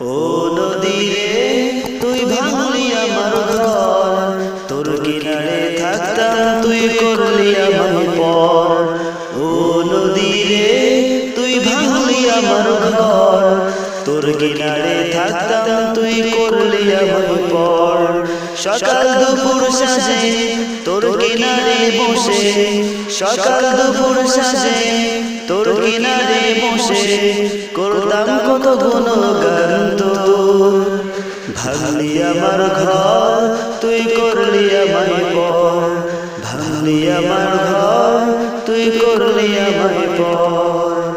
ও নদী রে তুই ভাঙলি আমার ঘর। তোর কিনারে থাকতাম, তুই করলি আমার পর। ও নদী রে তুই ভাঙলি আমার ঘর। তোর কিনারে থাকতাম, তুই করলি আমার পর। সকাল দুপুর সাজে, তোর কিনারে বসে। সকাল দুপুর সাজে, তোর কিনারে বসে। করতাম কত গুণ গান তোর। ভাঙলি আমার ঘর, তুই করলি আমায় পর। ভাঙলি আমার ঘর, তুই করলি আমায় পর।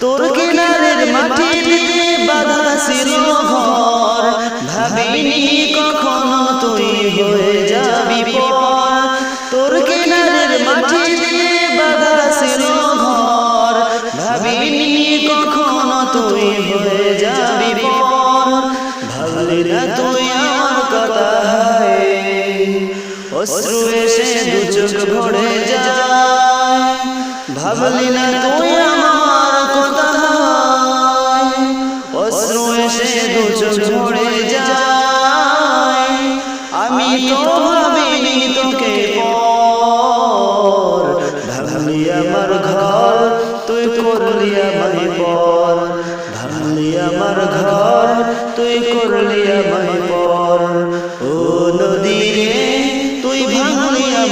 তোর কিনারের মাটিতে বাধা ছিল ঘর। তুই আমার কথা অশ্রু এসে দু চোখ ভরে যায়। ভাবলি না তুই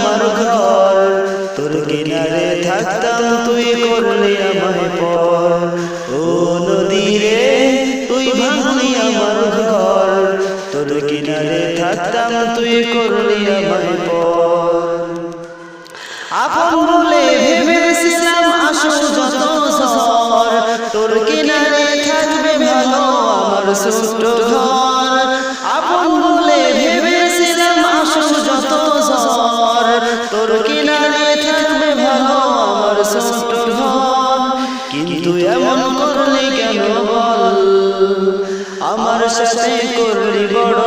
আমার ঘর। তোর কিনারে থাকতাম, তুই করলি আমায় পর। ও নদী রে তুই ভাঙলি আমার ঘর। তোর কিনারে থাকতাম, তুই করলি আমায় পর। আপন বলে ভেবেছিলাম আসো যত ঝড়। তোর কিনারে থাকবে ভালো, আমার ছোট্ট ঘর। কিন্তু এমন করলে কেন বল? আমার সাথে করলি বড়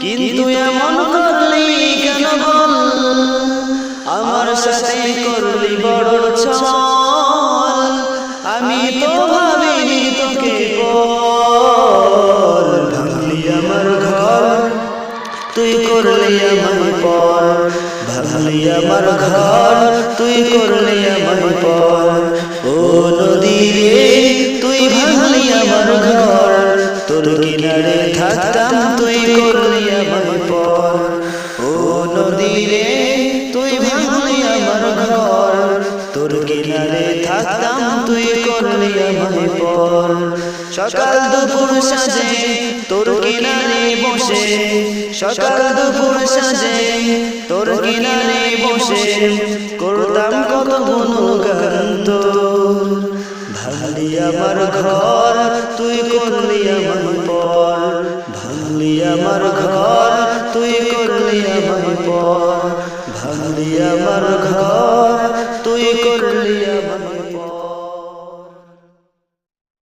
কিন্তু এমন করলি কেন বল? আমার সাথে করলি বড় আমি তো ভাবিনি তোকে পর আমার ঘর, তুই করলি আমার পর ভাঙলি আমার ঘর, তুই করলি আমার পর। ও নদী রে, তুই ভাঙলি আমার ঘর। তোর কিনারে থাকতাম, তুই করলি আমার পর। ও নদী রে, তুই ভাঙলি আমার ঘর। তোর কিনারে থাকতাম, তুই করলি আমার পর। সকাল দুপুর সাজে তোর কিনারে বসে। সকাল দুপুর সাজে তোর কিনারে বসে। করতাম কত গুণগান ভাঙলি আমার ঘর, তুই করলি আমার পর। ভাঙলি আমার ঘর, তুই করলি আমার পর। ভাঙলি আমার ঘর, তুই করলি